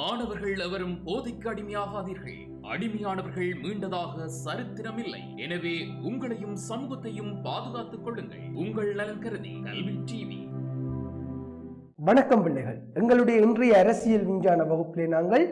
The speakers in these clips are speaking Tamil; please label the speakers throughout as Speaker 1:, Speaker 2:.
Speaker 1: மாணவர்கள் எவரும் போதைக்கு அடிமையாகாதீர்கள். அடிமையானவர்கள் மீண்டதாக சரித்திரமில்லை. எனவே உங்களையும் சமூகத்தையும் பாதுகாத்துக் கொள்ளுங்கள். உங்கள் நலன் கருதி கல்வி டிவி.
Speaker 2: வணக்கம் பிள்ளைகள். எங்களுடைய இன்றைய அரசியல் விஞ்ஞான வகுப்பிலே நாங்கள்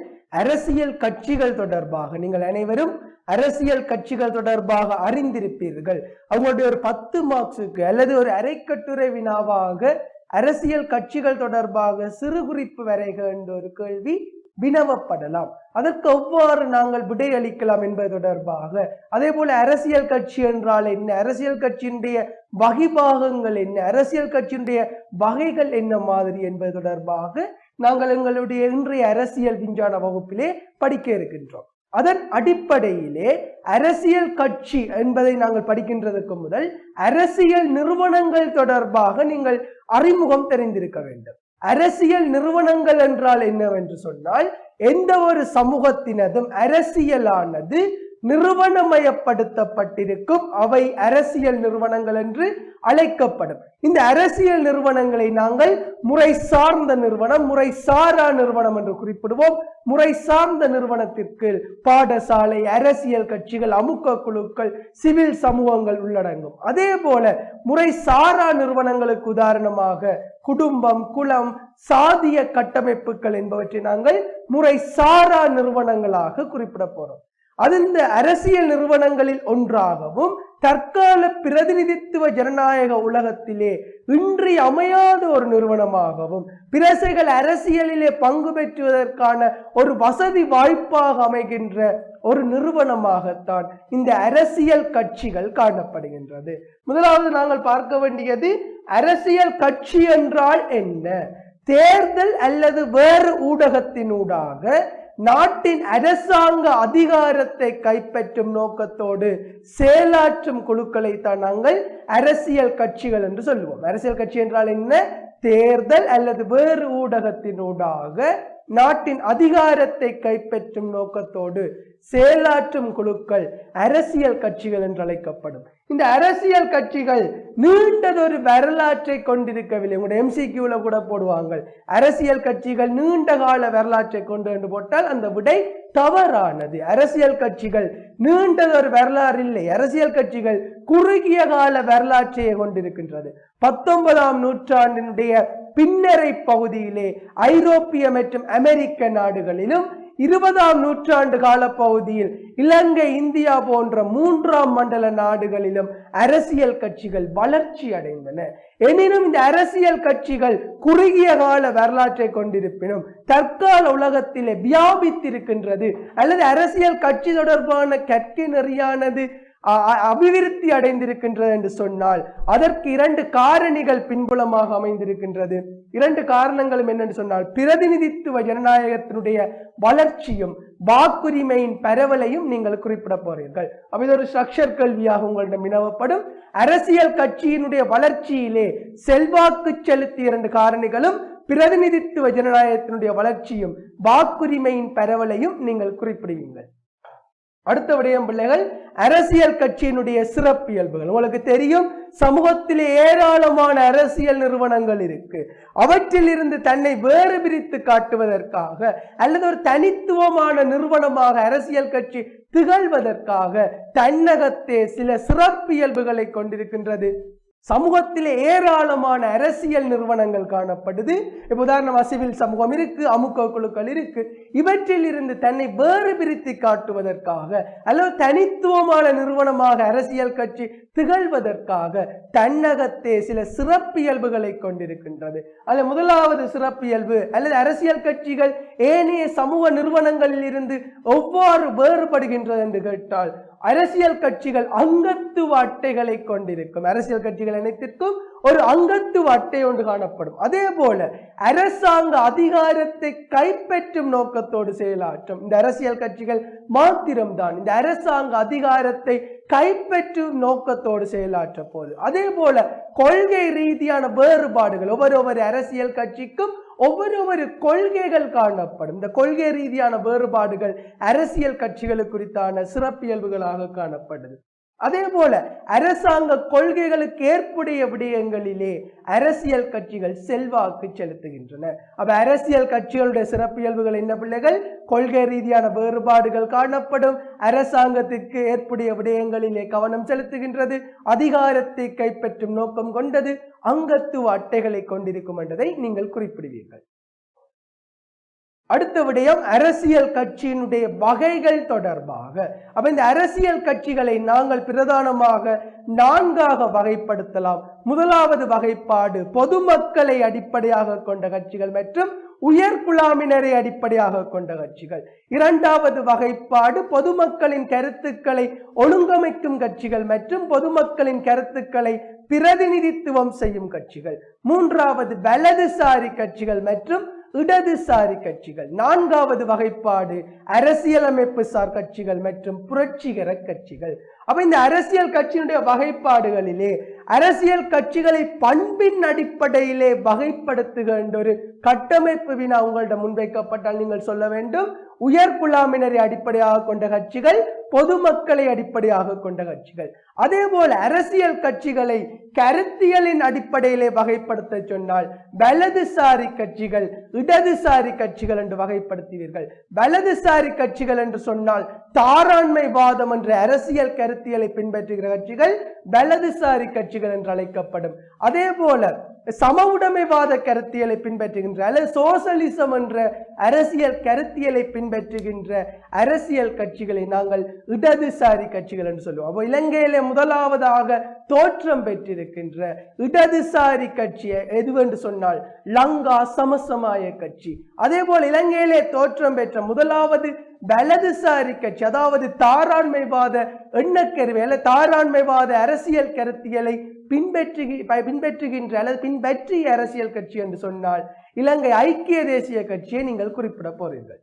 Speaker 2: அரசியல் கட்சிகள் தொடர்பாக நீங்கள் அனைவரும் அரசியல் கட்சிகள் தொடர்பாக அறிந்திருப்பீர்கள். அவங்களுடைய ஒரு பத்து மார்க்ஸுக்கு அல்லது ஒரு அரைக்கட்டுரை வினாவாக அரசியல் கட்சிகள் தொடர்பாக சிறு குறிப்பு வரைக என்ற ஒரு கேள்வி வினவப்படலாம். அதற்கு எவ்வாறு நாங்கள் விடையளிக்கலாம் என்பது தொடர்பாக அதே போல அரசியல் கட்சி என்றால் என்ன? அரசியல் கட்சியினுடைய வகைபாகங்கள் என்ன? அரசியல் கட்சியினுடைய வகைகள் என்ன மாதிரி என்பது தொடர்பாக நாங்கள் எங்களுடைய இன்றைய அரசியல் விஞ்ஞான வகுப்பிலே படிக்க இருக்கின்றோம். அதன் அடிப்படையிலே அரசியல் கட்சி என்பதை நாங்கள் படிக்கின்றதற்கு முதல் அரசியல் நிறுவனங்கள் தொடர்பாக நீங்கள் அறிமுகம் தெரிந்திருக்க வேண்டும். அரசியல் நிறுவனங்கள் என்றால் என்னவென்று சொன்னால் எந்த ஒரு சமூகத்தினதும் அரசியலானது நிறுவனமயப்படுத்தப்பட்டிருக்கும். அவை அரசியல் நிறுவனங்கள் என்று அழைக்கப்படும். இந்த அரசியல் நிறுவனங்களை நாங்கள் முறை சார்ந்த நிறுவனம் முறை சாரா நிறுவனம் என்று குறிப்பிடுவோம். முறை சார்ந்த நிறுவனத்திற்கு பாடசாலை அரசியல் கட்சிகள் அமுக்க குழுக்கள் சிவில் சமூகங்கள் உள்ளடங்கும். அதே போல முறை சாரா நிறுவனங்களுக்கு உதாரணமாக குடும்பம் குலம் சாதிய கட்டமைப்புகள் என்பவற்றை நாங்கள் முறை சாரா நிறுவனங்களாக குறிப்பிட போறோம். அது இந்த அரசியல் நிறுவனங்களில் ஒன்றாகவும் தற்கால பிரதிநிதித்துவ ஜனநாயக உலகத்திலே இன்றி அமையாத ஒரு நிறுவனமாகவும் பிரசைகள் அரசியலிலே பங்கு பெற்றுவதற்கான ஒரு வசதி வாய்ப்பாக அமைகின்ற ஒரு நிறுவனமாகத்தான் இந்த அரசியல் கட்சிகள் காணப்படுகின்றது. முதலாவது நாங்கள் பார்க்க வேண்டியது அரசியல் கட்சி என்றால் என்ன? தேர்தல் அல்லது வேறு ஊடகத்தினூடாக நாட்டின் அரசாங்க அதிகாரத்தை கைப்பற்றும் நோக்கத்தோடு செயலாற்றும் குழுக்களை தான் நாங்கள் அரசியல் கட்சிகள் என்று சொல்லுவோம். அரசியல் கட்சி என்றால் என்ன? தேர்தல் அல்லது வேறு ஊடகத்தினூடாக நாட்டின் அதிகாரத்தை கைப்பற்றும் நோக்கத்தோடு செயலாற்றும் குழுக்கள் அரசியல் கட்சிகள் என்று அழைக்கப்படும். இந்த அரசியல் கட்சிகள் நீண்டதொரு வரலாற்றை கொண்டிருக்கவில்லை. உங்களோட எம்சிக்யூல கூட போடுவாங்க அரசியல் கட்சிகள் நீண்ட கால வரலாற்றை கொண்டு என்று போட்டால் அந்த விடை தவறானது. அரசியல் கட்சிகள் நீண்டதொரு வரலாறு இல்லை. அரசியல் கட்சிகள் குறுகிய கால வரலாற்றையை கொண்டிருக்கின்றது. பத்தொன்பதாம் நூற்றாண்டினுடைய பின்னரை பகுதியிலே ஐரோப்பிய மற்றும் அமெரிக்க நாடுகளிலும் இருபதாம் நூற்றாண்டு காலப்பகுதியில் இலங்கை இந்தியா போன்ற மூன்றாம் மண்டல நாடுகளிலும் அரசியல் கட்சிகள் வளர்ச்சி அடைந்தன. எனினும் இந்த அரசியல் கட்சிகள் குறுகிய கால வரலாற்றை கொண்டிருப்பினும் தற்கால உலகத்திலே வியாபித்திருக்கின்றது. அல்லது அரசியல் கட்சி தொடர்பான கற்கை நெறியானது அபிவிருத்தி அடைந்திருக்கின்றது என்று சொன்னால் அதற்கு இரண்டு காரணிகள் பின்புலமாக அமைந்திருக்கின்றது. இரண்டு காரணங்களும் என்னென்று சொன்னால் பிரதிநிதித்துவ ஜனநாயகத்தினுடைய வளர்ச்சியும் வாக்குரிமையின் பரவலையும் நீங்கள் குறிப்பிட போறீர்கள். அப்ப இது ஒரு ஸ்ட்ரக்சர் கல்வியாக உங்களிடம் வினவப்படும். அரசியல் கட்சியினுடைய வளர்ச்சியிலே செல்வாக்கு செலுத்திய இரண்டு காரணிகளும் பிரதிநிதித்துவ ஜனநாயகத்தினுடைய வளர்ச்சியும் வாக்குரிமையின் பரவலையும் நீங்கள் குறிப்பிடுவீர்கள். அடுத்த விடயம் பிள்ளைகள் அரசியல் கட்சியினுடைய சிறப்பியல்புகள். உங்களுக்கு தெரியும் சமூகத்திலே ஏராளமான அரசியல் நிறுவனங்கள் இருக்கு. அவற்றில் இருந்து தன்னை வேறு பிரித்து காட்டுவதற்காக அல்லது ஒரு தனித்துவமான நிறுவனமாக அரசியல் கட்சி திகழ்வதற்காக தன்னகத்தே சில சிறப்பியல்புகளை கொண்டிருக்கின்றது. சமூகத்தில் ஏராளமான அரசியல் நிறுவனங்கள் காணப்படுது. இப்போ உதாரணமாக சிவில் சமூகம் இருக்கு அமுக குழுக்கள் இருக்கு. இவற்றில் இருந்து தன்னை வேறு பிரித்து காட்டுவதற்காக அல்லது தனித்துவமான நிறுவனமாக அரசியல் கட்சி திகழ்வதற்காக தன்னகத்தே சில சிறப்பியல்புகளை கொண்டிருக்கின்றது. அதில் முதலாவது சிறப்பியல்பு அல்லது அரசியல் கட்சிகள் ஏனைய சமூக நிறுவனங்களில் இருந்து எவ்வாறு வேறுபடுகின்றது என்று கேட்டால் அரசியல் கட்சிகள் அங்கத்துவ அட்டைகளை கொண்டிருக்கும். அரசியல் கட்சிகள் அனைத்திற்கும் ஒரு அங்கத்துவ அட்டை ஒன்று காணப்படும். அதே போல அரசாங்க அதிகாரத்தை கைப்பற்றும் நோக்கத்தோடு செயலாற்றும். இந்த அரசியல் கட்சிகள் மாத்திரம்தான். இந்த அரசாங்க அதிகாரத்தை கைப்பற்றும் நோக்கத்தோடு செயலாற்ற போது. அதே போல கொள்கை ரீதியான வேறுபாடுகள் ஒவ்வொரு ஒவ்வொரு அரசியல் கட்சிக்கும் ஒவ்வொரு கொள்கைகள் காணப்படும். இந்த கொள்கை ரீதியான வேறுபாடுகள் அரசியல் கட்சிகளுக்கு குறித்தான சிறப்பியல்புகளாக காணப்படுது. அதே போல அரசாங்க கொள்கைகளுக்கு ஏற்புடைய விடயங்களிலே அரசியல் கட்சிகள் செல்வாக்கு செலுத்துகின்றன. அப்ப அரசியல் கட்சிகளுடைய சிறப்பியல்புகள் என்ன பிள்ளைகள்? கொள்கை ரீதியான வேறுபாடுகள் காணப்படும். அரசாங்கத்திற்கு ஏற்புடைய விடயங்களிலே கவனம் செலுத்துகின்றது. அதிகாரத்தை கைப்பற்றும் நோக்கம் கொண்டது. அங்கத்துவ அட்டைகளை கொண்டிருக்கும் என்பதை நீங்கள் குறிப்பிடுவீர்கள். அடுத்த விடயம் அரசியல் கட்சியினுடைய வகைகள் தொடர்பாக. அப்ப இந்த அரசியல் கட்சிகளை நாங்கள் பிரதானமாக நான்காக வகைப்படுத்தலாம். முதலாவது வகைப்பாடு பொதுமக்களை அடிப்படையாக கொண்ட கட்சிகள் மற்றும் உயர் குழாமினரை அடிப்படையாக கொண்ட கட்சிகள். இரண்டாவது வகைப்பாடு பொதுமக்களின் கருத்துக்களை ஒழுங்கமைக்கும் கட்சிகள் மற்றும் பொதுமக்களின் கருத்துக்களை பிரதிநிதித்துவம் செய்யும் கட்சிகள். மூன்றாவது வலதுசாரி கட்சிகள் மற்றும் இடதுசாரி கட்சிகள் நான்காவது வகைப்பாடு அரசியலமைப்பு சார் கட்சிகள் மற்றும் புரட்சிகர கட்சிகள். அப்ப இந்த அரசியல் கட்சியினுடைய வகைப்பாடுகளிலே அரசியல் கட்சிகளை பண்பின் அடிப்படையிலே வகைப்படுத்துகின்ற ஒரு கட்டமைப்பு வினா உங்களிடம் முன்வைக்கப்பட்டால் நீங்கள் சொல்ல வேண்டும். உயர் குழாமினரை அடிப்படையாக கொண்ட கட்சிகள் பொதுமக்களை அடிப்படையாக கொண்ட கட்சிகள். அதே போல அரசியல் கட்சிகளை கருத்தியலின் அடிப்படையிலே வகைப்படுத்த சொன்னால் வலதுசாரி கட்சிகள் இடதுசாரி கட்சிகள் என்று வகைப்படுத்துவீர்கள். வலதுசாரி கட்சிகள் என்று சொன்னால் தாராண்மைவாதம் என்ற அரசியல் கருத்தியலை பின்பற்றுகிற கட்சிகள் வலதுசாரி கட்சிகள் என்று அழைக்கப்படும். அதே போல சம உடைமைவாத கருத்தியலை பின்பற்றுகின்ற அல்லது சோசலிசம் என்ற அரசியல் கருத்தியலை பின்பற்றுகின்ற அரசியல் கட்சிகளை நாங்கள் இடதுசாரி கட்சிகள் என்று சொல்லுவோம். அப்போ இலங்கையிலே முதலாவதாக தோற்றம் பெற்றிருக்கின்ற இடதுசாரி கட்சியை எதுவென்று சொன்னால் லங்கா சமசமாய கட்சி. அதே போல் இலங்கையிலே தோற்றம் பெற்ற முதலாவது வலதுசாரி கட்சி அதாவது தாராண்மைவாத எண்ணக்கருவி தாராண்மைவாத அரசியல் கருத்தியலை பின்பற்றுகி பின்பற்றுகின்ற அல்லது பின்பற்றிய அரசியல் கட்சி என்று சொன்னால் இலங்கை ஐக்கிய தேசிய கட்சியை நீங்கள் குறிப்பிட போறீர்கள்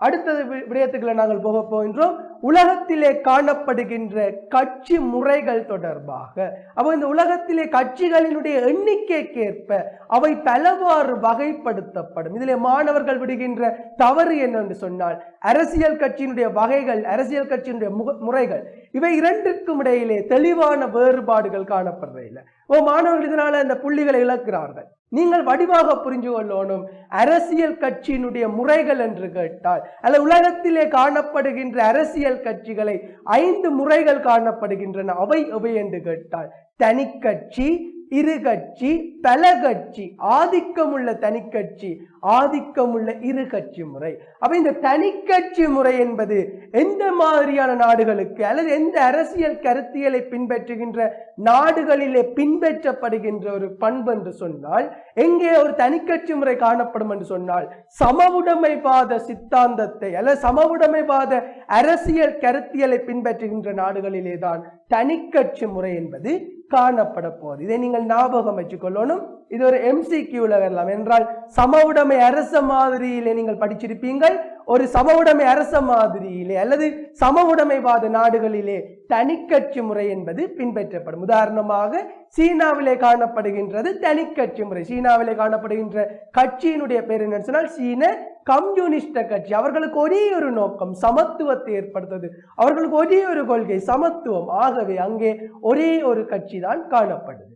Speaker 2: அடுத்தது விடயத்துக்குள்ள நாங்கள் போக போகின்றோம். உலகத்திலே காணப்படுகின்ற கட்சி முறைகள் தொடர்பாக அப்போ இந்த உலகத்திலே கட்சிகளினுடைய எண்ணிக்கைக்கேற்ப அவை பலவாறு வகைப்படுத்தப்படும். இதிலே மாணவர்கள் விடுகின்ற தவறு என்னென்று சொன்னால் அரசியல் கட்சியினுடைய வகைகள் அரசியல் கட்சியினுடைய முக- முறைகள் இவை இரண்டிற்கும் இடையிலே தெளிவான வேறுபாடுகள் காணப்படுறதில்லை. ஓ மாணவர்கள் இதனால அந்த புள்ளிகளை இழக்கிறார்கள். நீங்கள் வடிவாக புரிஞ்சு கொள்ளணும் அரசியல் கட்சியினுடைய முறைகள் என்று கேட்டால் அல்ல உலகத்திலே காணப்படுகின்ற அரசியல் கட்சிகளை ஐந்து முறைகள் காணப்படுகின்றன. அவை எவை என்று கேட்டால் தனிக்கட்சி இரு கட்சி பல கட்சி ஆதிக்கமுள்ள தனிக்கட்சி ஆதிக்கமுள்ள இரு கட்சி முறை. அப்ப இந்த தனிக்கட்சி முறை என்பது எந்த மாதிரியான நாடுகளுக்கு அல்லது எந்த அரசியல் கருத்தியலை பின்பற்றுகின்ற நாடுகளிலே பின்பற்றப்படுகின்ற ஒரு பண்பு என்று சொன்னால் எங்கே ஒரு தனிக்கட்சி முறை காணப்படும் என்று சொன்னால் சமவுடைமைவாத சித்தாந்தத்தை அல்லது சமவுடைமைவாத அரசியல் கருத்தியலை பின்பற்றுகின்ற நாடுகளிலே தான் தனிக்கட்சி முறை என்பது காணப்பட போகுது இதை நீங்கள் ஞாபகம் வச்சுக்கொள்ளணும். இது ஒரு எம்சிக்யூல வரலாம். என்றால் சம உடைமை அரச மாதிரியிலே நீங்கள் படிச்சிருப்பீங்கள். ஒரு சம உடைமை அரச மாதிரியிலே அல்லது சம உடைமைவாத நாடுகளிலே தனிக்கட்சி முறை என்பது பின்பற்றப்படும். உதாரணமாக சீனாவிலே காணப்படுகின்றது தனிக்கட்சி முறை. சீனாவிலே காணப்படுகின்ற கட்சியினுடைய பேர் என்னன்னு சொன்னால் சீன கம்யூனிஸ்ட கட்சி அவர்களுக்கு ஒரே ஒரு நோக்கம் சமத்துவத்தை ஏற்படுத்துவது. அவர்களுக்கு ஒரே ஒரு கொள்கை சமத்துவம். ஆகவே அங்கே ஒரே ஒரு கட்சி தான் காணப்படுது.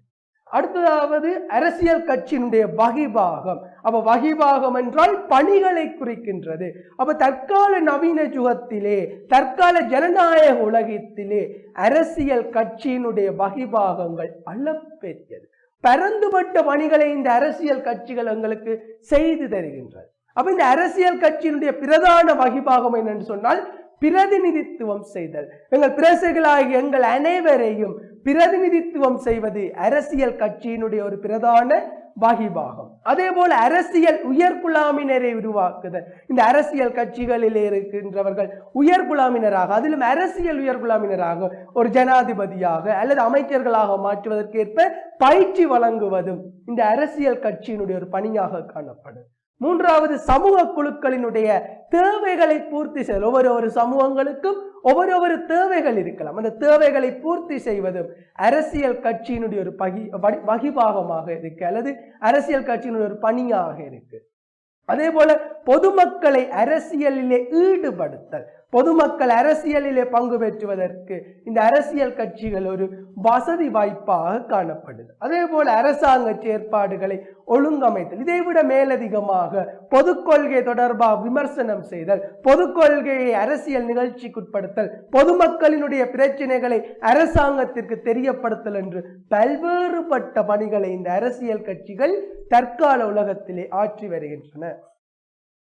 Speaker 2: அடுத்ததாவது அரசியல் கட்சியினுடைய வகிபாகம். அப்ப வகிபாகம் என்றால் பணிகளை குறிக்கின்றது. அப்ப தற்கால நவீன யுகத்திலே தற்கால ஜனநாயக உலகத்திலே அரசியல் கட்சியினுடைய வகிபாகங்கள் அளப்பெரியது பரந்துபட்ட பணிகளை இந்த அரசியல் கட்சிகள் எங்களுக்கு செய்து தருகின்றது அப்ப இந்த அரசியல் கட்சியினுடைய பிரதான வகிபாகம் என்னன்னு சொன்னால் பிரதிநிதித்துவம் செய்தல். எங்கள் பிரசைகளாகிய எங்கள் அனைவரையும் பிரதிநிதித்துவம் செய்வது அரசியல் கட்சியினுடைய ஒரு பிரதான வகிபாகம் அதே போல அரசியல் உயர்குலாமினரை உருவாக்குதல். இந்த அரசியல் கட்சிகளிலே இருக்கின்றவர்கள் உயர்குலாமினராக அதிலும் அரசியல் உயர்குலாமினராக ஒரு ஜனாதிபதியாக அல்லது அமைச்சர்களாக மாற்றுவதற்கேற்ப பயிற்சி வழங்குவதும் இந்த அரசியல் கட்சியினுடைய ஒரு பணியாக காணப்படும். மூன்றாவது சமூக குழுக்களினுடைய தேவைகளை பூர்த்தி செய்தல். ஒவ்வொரு ஒரு சமூகங்களுக்கும் ஒவ்வொரு ஒரு தேவைகள் இருக்கலாம். அந்த தேவைகளை பூர்த்தி செய்வதும் அரசியல் கட்சியினுடைய ஒரு பகி வடி- வகிபாகமாக இருக்கு அல்லது அரசியல் கட்சியினுடைய ஒரு பணியாக இருக்கு. அதே போல பொதுமக்களை அரசியலிலே ஈடுபடுத்தல். பொதுமக்கள் அரசியலிலே பங்கு பெற்றுவதற்கு இந்த அரசியல் கட்சிகள் ஒரு வசதி வாய்ப்பாக காணப்படுது. அதே போல அரசாங்க செயற்பாடுகளை ஒழுங்கமைத்தல். இதைவிட மேலதிகமாக பொது கொள்கை தொடர்பாக விமர்சனம் செய்தல் பொது கொள்கையை அரசியல் நிகழ்ச்சிக்குட்படுத்தல் பொதுமக்களினுடைய பிரச்சனைகளை அரசாங்கத்திற்கு தெரியப்படுத்தல் என்று பல்வேறுபட்ட பணிகளை இந்த அரசியல் கட்சிகள் தற்கால உலகத்திலே ஆற்றி வருகின்றன.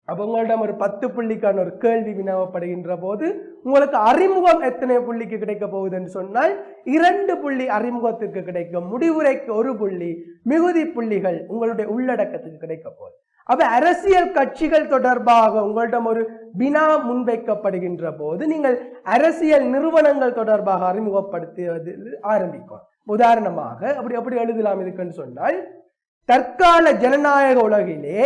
Speaker 2: அப்போ உங்களிடம் ஒரு பத்து புள்ளிக்கான ஒரு கேள்வி வினாவப்படுகின்ற போது உங்களுக்கு அறிமுகம் எத்தனை புள்ளிக்கு கிடைக்க போகுதுன்னு சொன்னால் இரண்டு புள்ளி அறிமுகத்திற்கு கிடைக்கும் முடிவுரைக்கு ஒரு புள்ளி மிகுதி புள்ளிகள் உங்களுடைய உள்ளடக்கத்துக்கு கிடைக்க போகுது. அப்ப அரசியல் கட்சிகள் தொடர்பாக உங்களிடம் ஒரு வினா முன்வைக்கப்படுகின்ற போது நீங்கள் அரசியல் நிறுவனங்கள் தொடர்பாக அறிமுகப்படுத்துவது ஆரம்பிக்கும். உதாரணமாக அப்படி அப்படி எழுதலாம் இதுக்குன்னு சொன்னால் தற்கால ஜனநாயக உலகிலே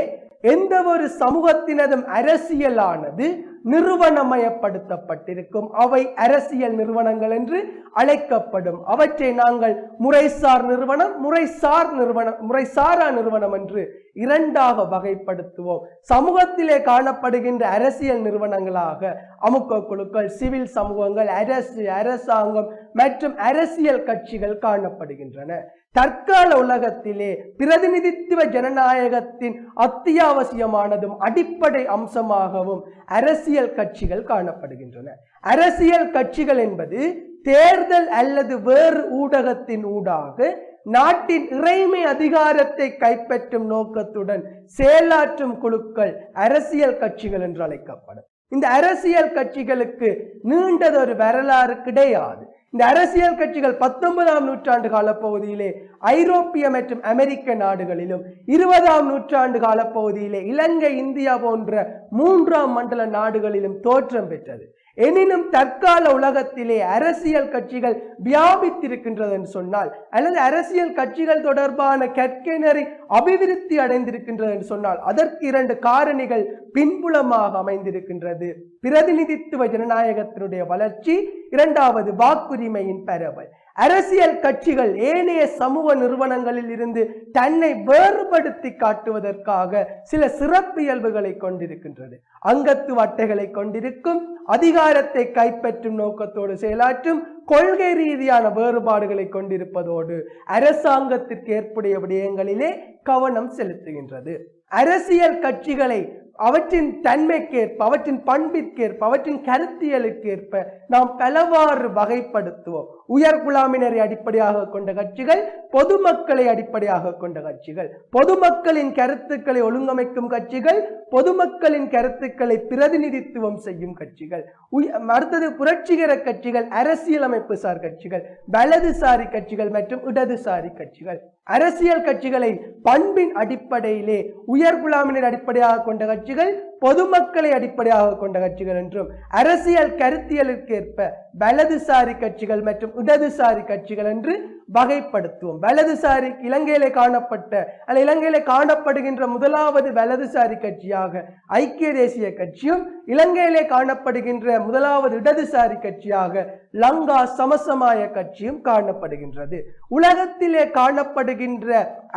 Speaker 2: எந்த ஒரு சமூகத்தினதும் அரசியலானது நிறுவனமயப்படுத்தப்பட்டிருக்கும். அவை அரசியல் நிறுவனங்கள் என்று அழைக்கப்படும். அவற்றை நாங்கள் முறைசார் நிறுவனம் முறைசார் நிறுவனம் முறைசாரா நிறுவனம் என்று இரண்டாக வகைப்படுத்துவோம். சமூகத்திலே காணப்படுகின்ற அரசியல் நிறுவனங்களாக அமுக்க குழுக்கள் சிவில் சமூகங்கள் அரசு அரசாங்கம் மற்றும் அரசியல் கட்சிகள் காணப்படுகின்றன. தற்கால உலகத்திலே பிரதிநிதித்துவ ஜனநாயகத்தின் அத்தியாவசியமானதும் அடிப்படை அம்சமாகவும் அரசியல் கட்சிகள் காணப்படுகின்றன. அரசியல் கட்சிகள் என்பது தேர்தல் அல்லது வேறு ஊடகத்தின் ஊடாக நாட்டின் இறைமை அதிகாரத்தை கைப்பற்றும் நோக்கத்துடன் செயலாற்றும் குழுக்கள் அரசியல் கட்சிகள் என்று அழைக்கப்படும். இந்த அரசியல் கட்சிகளுக்கு நீண்டதொரு வரலாறு கிடையாது. இந்த அரசியல் கட்சிகள் பத்தொன்பதாம் நூற்றாண்டு காலப்பகுதியிலே ஐரோப்பிய மற்றும் அமெரிக்க நாடுகளிலும் இருபதாம் நூற்றாண்டு காலப்பகுதியிலே இலங்கை இந்தியா போன்ற மூன்றாம் மண்டல நாடுகளிலும் தோற்றம் பெற்றது. எனினும் தற்கால உலகத்திலே அரசியல் கட்சிகள் வியாபித்திருக்கின்றது என்று சொன்னால் அல்லது அரசியல் கட்சிகள் தொடர்பான கற்கைநெறி அபிவிருத்தி அடைந்திருக்கின்றது என்று சொன்னால் அதற்கு இரண்டு காரணிகள் பின்புலமாக அமைந்திருக்கின்றது. பிரதிநிதித்துவ ஜனநாயகத்தினுடைய வளர்ச்சி இரண்டாவது வாக்குரிமையின் பரவல். அரசியல் கட்சிகள் ஏனைய சமூக நிறுவனங்களில் இருந்து தன்னை வேறுபடுத்தி காட்டுவதற்காக சில சிறப்பியல்புகளை கொண்டிருக்கின்றது. அங்கத்துவ அட்டைகளை கொண்டிருக்கும் அதிகாரத்தை கைப்பற்றும் நோக்கத்தோடு செயலாற்றும் கொள்கை ரீதியான வேறுபாடுகளை கொண்டிருப்பதோடு அரசாங்கத்திற்கு ஏற்புடைய விடயங்களிலே கவனம் செலுத்துகின்றது. அரசியல் கட்சிகளை அவற்றின் தன்மைக்கேற்ப அவற்றின் பண்பிற்கேற்ப அவற்றின் கருத்தியலுக்கேற்ப நாம் பலவாறு வகைப்படுத்துவோம். உயர் குலாமினரை அடிப்படையாக கொண்ட கட்சிகள் பொதுமக்களை அடிப்படையாக கொண்ட கட்சிகள். பொதுமக்களின் கருத்துக்களை ஒழுங்கமைக்கும் கட்சிகள் பொதுமக்களின் கருத்துக்களை பிரதிநிதித்துவம் செய்யும் கட்சிகள். உய- அடுத்தது புரட்சிகர கட்சிகள் அரசியலமைப்பு சார் கட்சிகள் வலதுசாரி கட்சிகள் மற்றும் இடதுசாரி கட்சிகள். அரசியல் கட்சிகளை பண்பின் அடிப்படையிலே உயர் குலாமினர் அடிப்படையாக கொண்ட கட்சிகள் பொதுமக்களை அடிப்படையாக கொண்ட கட்சிகள் என்றும் அரசியல் கருத்தியலுக்கேற்ப வலதுசாரி கட்சிகள் மற்றும் இடதுசாரி கட்சிகள் என்று வகைப்படுத்துவோம். வலதுசாரி இலங்கையிலே காணப்பட்ட அல்ல இலங்கையிலே காணப்படுகின்ற முதலாவது வலதுசாரி கட்சியாக ஐக்கிய தேசிய கட்சியும் இலங்கையிலே காணப்படுகின்ற முதலாவது இடதுசாரி கட்சியாக லங்கா சமசமாய கட்சியும் காணப்படுகின்றது. உலகத்திலே காணப்படுகின்ற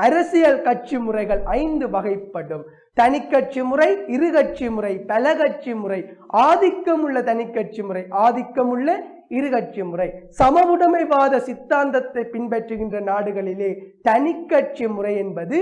Speaker 2: அரசியல் கட்சி முறைகள் ஐந்து வகைப்படும். தனிக்கட்சி முறை இருகட்சி முறை பல கட்சி முறை ஆதிக்கம் உள்ள தனிக்கட்சி முறை ஆதிக்கம் உள்ள இருகட்சி முறை. சமவுடைமைவாத சித்தாந்தத்தை பின்பற்றுகின்ற நாடுகளிலே தனிக்கட்சி முறை என்பது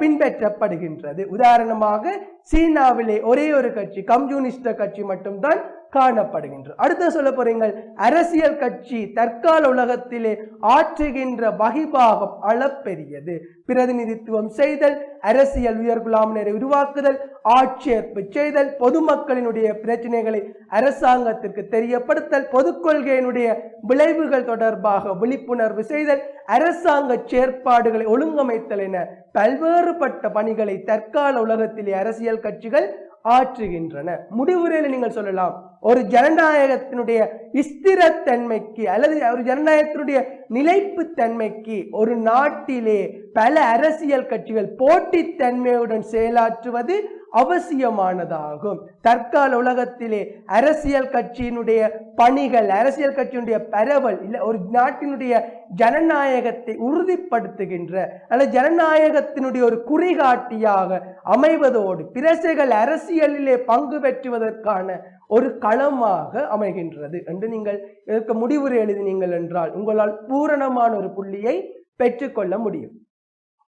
Speaker 2: பின்பற்றப்படுகின்றது. உதாரணமாக சீனாவிலே ஒரே ஒரு கட்சி கம்யூனிஸ்ட கட்சி மட்டும்தான் காணப்படுகின்றது அடுத்து சொல்ல போறீங்கள் அரசியல் கட்சி தற்கால உலகத்திலே ஆற்றுகின்ற வகிபாகம் அளப்பெரியது. பிரதிநிதித்துவம் செய்தல் அரசியல் உயர்குலாமினரை உருவாக்குதல் ஆட்சேர்ப்பு செய்தல் பொதுமக்களினுடைய பிரச்சனைகளை அரசாங்கத்திற்கு தெரியப்படுத்தல் பொதுக்கொள்கையினுடைய விளைவுகள் தொடர்பாக விழிப்புணர்வு செய்தல் அரசாங்க செயற்பாடுகளை ஒழுங்கமைத்தல் என பல்வேறுபட்ட பணிகளை தற்கால உலகத்திலே அரசியல் கட்சிகள் ஆற்றுகின்றன. முடிவுரையில் நீங்கள் சொல்லலாம் ஒரு ஜனநாயகத்தினுடைய ஸ்திரத்தன்மைக்கு அல்லது ஒரு ஜனநாயகத்தினுடைய நிலைப்பு தன்மைக்கு ஒரு நாட்டிலே பல அரசியல் கட்சிகள் போட்டித்தன்மையுடன் செயலாற்றுவது அவசியமானதாகும். தற்கால உலகத்திலே அரசியல் கட்சியினுடைய பணிகள் அரசியல் கட்சியினுடைய பரவல் இல்ல ஒரு நாட்டினுடைய ஜனநாயகத்தை உறுதிப்படுத்துகின்ற அல்லது ஜனநாயகத்தினுடைய ஒரு குறிகாட்டியாக அமைவதோடு பிரசைகள் அரசியலிலே பங்கு பெற்றுவதற்கான ஒரு களமாக அமைகின்றது என்று நீங்கள் இதற்கு முடிவுரை எழுதினீங்கள் என்றால் உங்களால் பூரணமான ஒரு புள்ளியை பெற்றுக்கொள்ள முடியும்.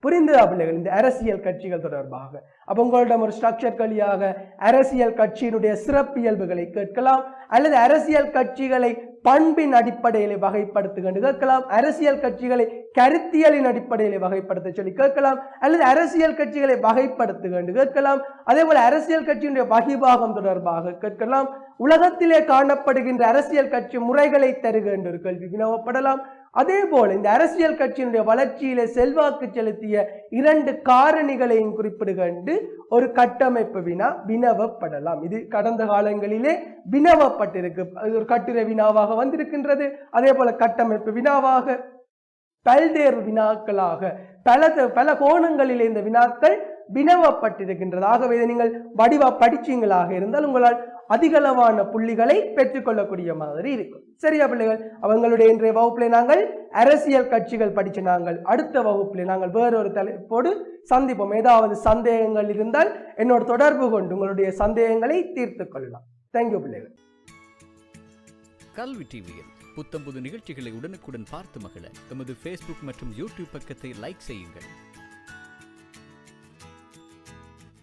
Speaker 2: புரிந்ததா பிள்ளைகள் இந்த அரசியல் கட்சிகள் தொடர்பாக. அப்போ உங்களிடம் ஒரு ஸ்ட்ரக்சர் கலியாக அரசியல் கட்சியினுடைய சிறப்பியல்புகளை கேட்கலாம். அல்லது அரசியல் கட்சிகளை பண்பின் அடிப்படையில் வகைப்படுத்துகின்ற கேட்கலாம். அரசியல் கட்சிகளை கருத்தியலின் அடிப்படையில் வகைப்படுத்த சொல்லி கேட்கலாம். அல்லது அரசியல் கட்சிகளை வகைப்படுத்துகின்ற கேட்கலாம். அதே போல அரசியல் கட்சியினுடைய வகிபாகம் தொடர்பாக கேட்கலாம். உலகத்திலே காணப்படுகின்ற அரசியல் கட்சி முறைகளை தருகின்ற ஒரு கேள்வி வினவப்படலாம். அதே போல் இந்த அரசியல் கட்சியினுடைய வளர்ச்சியில செல்வாக்கு செலுத்திய இரண்டு காரணிகளையும் குறிப்பிடுகண்டு ஒரு கட்டமைப்பு வினா வினவப்படலாம். இது கடந்த காலங்களிலே வினவப்பட்டிருக்கு. அது ஒரு கட்டுரை வினாவாக வந்திருக்கின்றது. அதே போல கட்டமைப்பு வினாவாக பல்வேறு வினாக்களாக பல பல கோணங்களிலே இந்த வினாக்கள் வினவப்பட்டிருக்கின்றது. ஆகவே இதை நீங்கள் வடிவா படிச்சீங்களாக இருந்தால் உங்களால் அதிகளவான புள்ளிகளை பெற்றுக்கொள்ளக்கூடிய மாதிரி இருக்கும். சரியா பிள்ளைகள்? அவங்களுடைய இன்றைய வகுப்பில் நாங்கள் அரசியல் கட்சிகள் படிச்சு நாங்கள் அடுத்த வகுப்பில் நாங்கள் வேறொரு தலைப்போடு சந்திப்போம். ஏதாவது சந்தேகங்கள் இருந்தால் என்னோட தொடர்பு கொண்டு உங்களுடைய சந்தேகங்களை தீர்த்து கொள்ளலாம். தேங்க்யூ பிள்ளைகள்.
Speaker 3: கல்வி டிவியில் புத்தம்புது நிகழ்ச்சிகளை உடனுக்குடன் பார்த்து மகிழ எமது ஃபேஸ்புக் மற்றும் யூடியூப் பக்கத்தை லைக் செய்யுங்கள்.